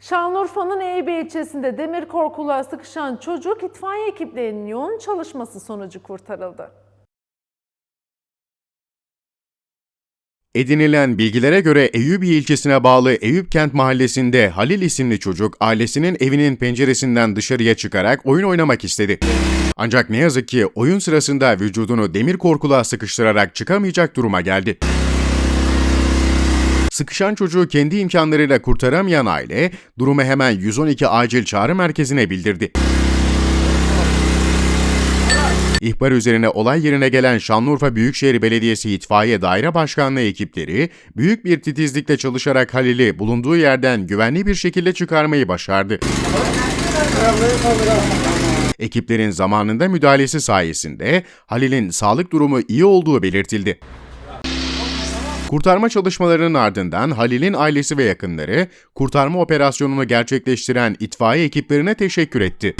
Şanlıurfa'nın Eyüp ilçesinde demir korkuluğa sıkışan çocuk itfaiye ekiplerinin yoğun çalışması sonucu kurtarıldı. Edinilen bilgilere göre Eyüpiye ilçesine bağlı Eyüp Kent mahallesinde Halil isimli çocuk ailesinin evinin penceresinden dışarıya çıkarak oyun oynamak istedi. Ancak ne yazık ki oyun sırasında vücudunu demir korkuluğa sıkıştırarak çıkamayacak duruma geldi. Sıkışan çocuğu kendi imkanlarıyla kurtaramayan aile durumu hemen 112 acil çağrı merkezine bildirdi. İhbar üzerine olay yerine gelen Şanlıurfa Büyükşehir Belediyesi İtfaiye Daire Başkanlığı ekipleri büyük bir titizlikle çalışarak Halil'i bulunduğu yerden güvenli bir şekilde çıkarmayı başardı. Ekiplerin zamanında müdahalesi sayesinde Halil'in sağlık durumu iyi olduğu belirtildi. Kurtarma çalışmalarının ardından Halil'in ailesi ve yakınları kurtarma operasyonunu gerçekleştiren itfaiye ekiplerine teşekkür etti.